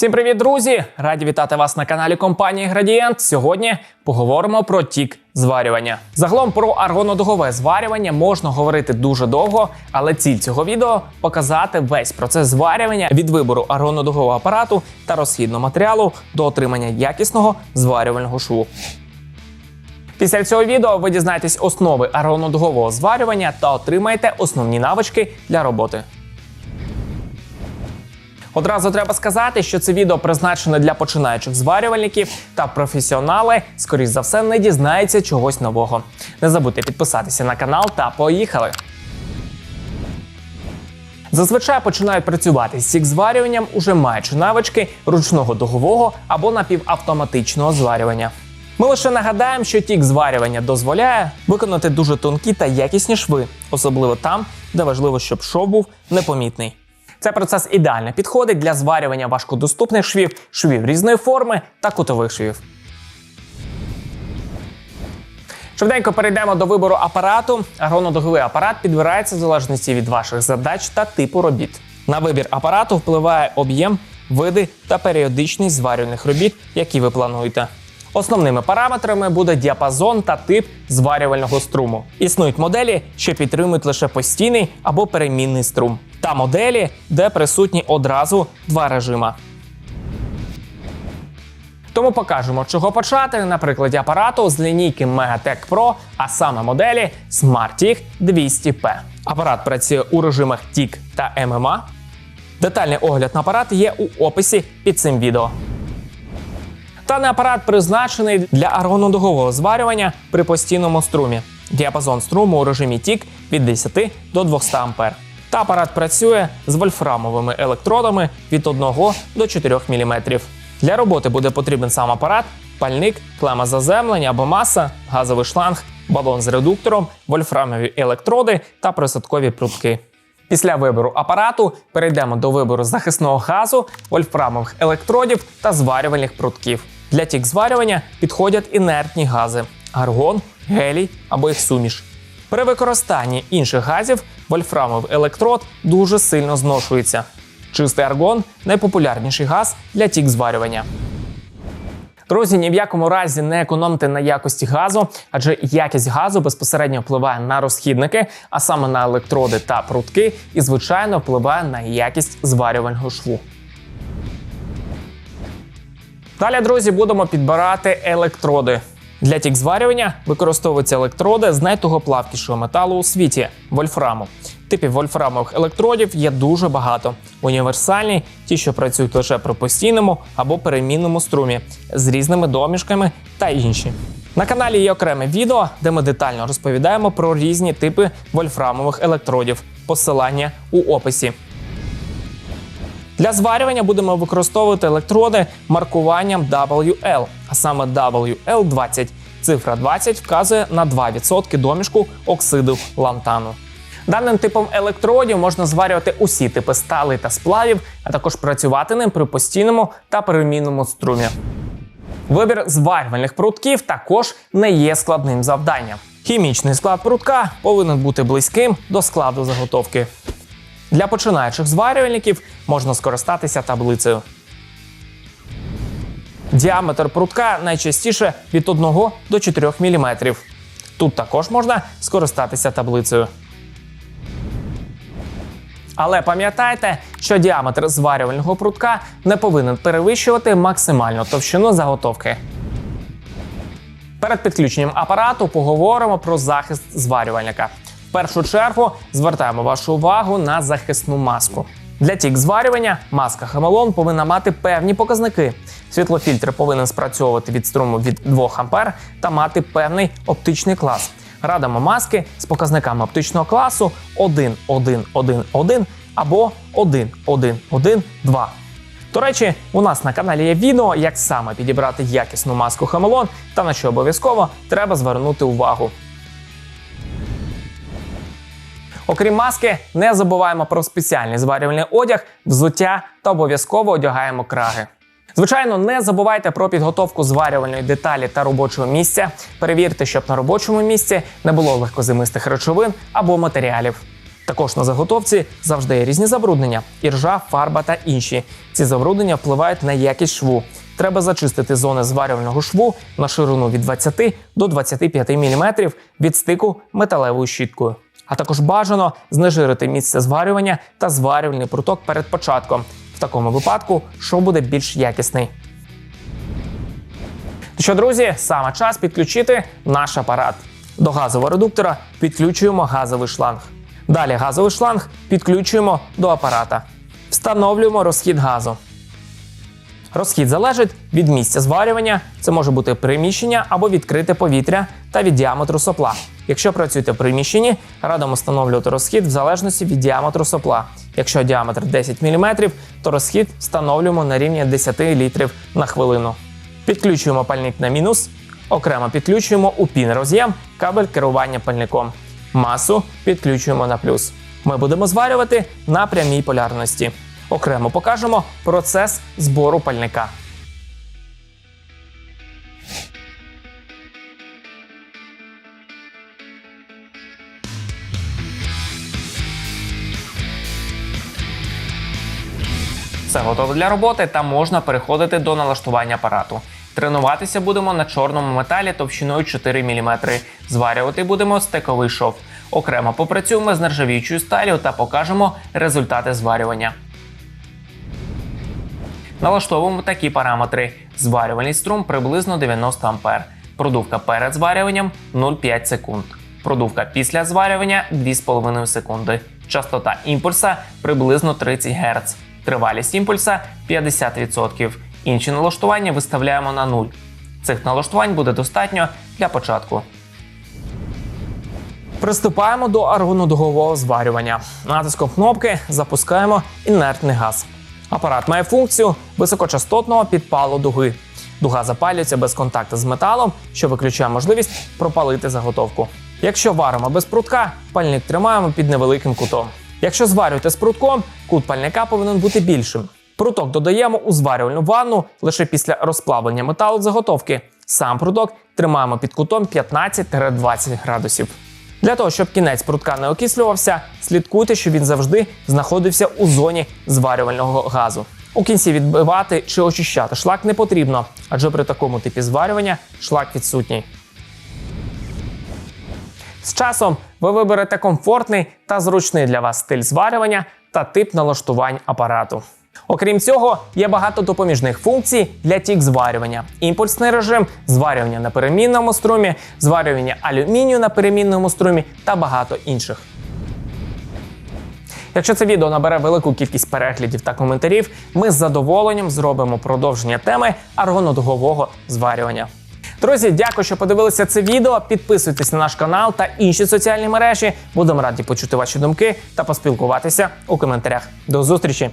Всім привіт, друзі! Раді вітати вас на каналі компанії Градієнт. Сьогодні поговоримо про тік зварювання. Загалом про аргонодугове зварювання можна говорити дуже довго, але ціль цього відео показати весь процес зварювання від вибору аргонодугового апарату та розхідного матеріалу до отримання якісного зварювального шву. Після цього відео ви дізнаєтесь основи аргонодугового зварювання та отримаєте основні навички для роботи. Одразу треба сказати, що це відео призначене для починаючих зварювальників та професіонали, скоріш за все, не дізнаються чогось нового. Не забудьте підписатися на канал та поїхали! Зазвичай починають працювати з сік зварюванням, уже маючи навички ручного дугового або напівавтоматичного зварювання. Ми лише нагадаємо, що тік зварювання дозволяє виконати дуже тонкі та якісні шви, особливо там, де важливо, щоб шов був непомітний. Цей процес ідеально підходить для зварювання важкодоступних швів, швів різної форми та кутових швів. Швиденько перейдемо до вибору апарату. Агронодуговий апарат підбирається в залежності від ваших задач та типу робіт. На вибір апарату впливає об'єм, види та періодичність зварювальних робіт, які ви плануєте. Основними параметрами буде діапазон та тип зварювального струму. Існують моделі, що підтримують лише постійний або перемінний струм, та моделі, де присутні одразу два режима. Тому покажемо, чого почати на прикладі апарату з лінійки Megatech Pro, а саме моделі SmartTIG 200P. Апарат працює у режимах TIG та MMA. Детальний огляд на апарат є у описі під цим відео. Даний апарат призначений для аргонодугового зварювання при постійному струмі. Діапазон струму у режимі TIG від 10 до 200 А. Та апарат працює з вольфрамовими електродами від 1 до 4 мм. Для роботи буде потрібен сам апарат, пальник, клема заземлення або маса, газовий шланг, балон з редуктором, вольфрамові електроди та присадкові прутки. Після вибору апарату перейдемо до вибору захисного газу, вольфрамових електродів та зварювальних прутків. Для тік зварювання підходять інертні гази аргон, гелій або їх суміш. При використанні інших газів вольфрамовий електрод дуже сильно зношується. Чистий аргон найпопулярніший газ для тік зварювання. Друзі, ні в якому разі не економте на якості газу, адже якість газу безпосередньо впливає на розхідники, а саме на електроди та прутки, і звичайно впливає на якість зварювального шву. Далі, друзі, будемо підбирати електроди. Для тік зварювання використовуються електроди з найтугоплавкішого металу у світі вольфраму. Типів вольфрамових електродів є дуже багато. Універсальні, ті, що працюють лише при постійному або перемінному струмі, з різними домішками та інші. На каналі є окреме відео, де ми детально розповідаємо про різні типи вольфрамових електродів. Посилання у описі. Для зварювання будемо використовувати електроди маркуванням WL, а саме WL20. Цифра 20 вказує на 2% домішку оксиду лантану. Даним типом електродів можна зварювати усі типи сталей та сплавів, а також працювати ним при постійному та перемінному струмі. Вибір зварювальних прутків також не є складним завданням. Хімічний склад прутка повинен бути близьким до складу заготовки. Для починаючих зварювальників можна скористатися таблицею. Діаметр прутка найчастіше від 1 до 4 мм. Тут також можна скористатися таблицею. Але пам'ятайте, що діаметр зварювального прутка не повинен перевищувати максимальну товщину заготовки. Перед підключенням апарату поговоримо про захист зварювальника. В першу чергу звертаємо вашу увагу на захисну маску. Для тік зварювання маска Хамелон повинна мати певні показники. Світлофільтр повинен спрацьовувати від струму від 2 А та мати певний оптичний клас. Радимо маски з показниками оптичного класу 1, 1, 1, 1 або 1, 1, 1, 2. До речі, у нас на каналі є відео, як саме підібрати якісну маску Хамелон та на що обов'язково треба звернути увагу. Окрім маски, не забуваємо про спеціальний зварювальний одяг, взуття та обов'язково одягаємо краги. Звичайно, не забувайте про підготовку зварювальної деталі та робочого місця. Перевірте, щоб на робочому місці не було легкозимистих речовин або матеріалів. Також на заготовці завжди є різні забруднення: іржа, фарба та інші. Ці забруднення впливають на якість шву. Треба зачистити зони зварювального шву на ширину від 20 до 25 мм від стику металевою щіткою. А також бажано знежирити місце зварювання та зварювальний пруток перед початком. В такому випадку шов буде більш якісний. Що, друзі, саме час підключити наш апарат. До газового редуктора підключуємо газовий шланг. Далі газовий шланг підключуємо до апарата. Встановлюємо розхід газу. Розхід залежить від місця зварювання. Це може бути приміщення або відкрите повітря та від діаметру сопла. Якщо працюєте в приміщенні, радимо встановлювати розхід в залежності від діаметру сопла. Якщо діаметр 10 мм, то розхід встановлюємо на рівні 10 літрів на хвилину. Підключуємо пальник на мінус. Окремо підключуємо у пін роз'єм кабель керування пальником. Масу підключуємо на плюс. Ми будемо зварювати на прямій полярності. Окремо покажемо процес збору пальника. Все готово для роботи та можна переходити до налаштування апарату. Тренуватися будемо на чорному металі товщиною 4 мм. Зварювати будемо стековий шов. Окремо попрацюємо з нержавіючою сталю та покажемо результати зварювання. Налаштовуємо такі параметри: зварювальний струм приблизно 90 А, продувка перед зварюванням 0,5 секунд, продувка після зварювання 2,5 секунди, частота імпульса приблизно 30 Гц, тривалість імпульса 50%. Інші налаштування виставляємо на 0. Цих налаштувань буде достатньо для початку. Приступаємо до аргонодугового зварювання. Натиском кнопки запускаємо інертний газ. Апарат має функцію високочастотного підпалу дуги. Дуга запалюється без контакту з металом, що виключає можливість пропалити заготовку. Якщо варимо без прутка, пальник тримаємо під невеликим кутом. Якщо зварюєте з прутком, кут пальника повинен бути більшим. Пруток додаємо у зварювальну ванну лише після розплавлення металу заготовки. Сам пруток тримаємо під кутом 15-20 градусів. Для того, щоб кінець прутка не окислювався, слідкуйте, щоб він завжди знаходився у зоні зварювального газу. У кінці відбивати чи очищати шлак не потрібно, адже при такому типі зварювання шлак відсутній. З часом ви виберете комфортний та зручний для вас стиль зварювання та тип налаштувань апарату. Окрім цього, є багато допоміжних функцій для тік зварювання: імпульсний режим, зварювання на перемінному струмі, зварювання алюмінію на перемінному струмі та багато інших. Якщо це відео набере велику кількість переглядів та коментарів, ми з задоволенням зробимо продовження теми аргонодугового зварювання. Друзі, дякую, що подивилися це відео. Підписуйтесь на наш канал та інші соціальні мережі. Будемо раді почути ваші думки та поспілкуватися у коментарях. До зустрічі!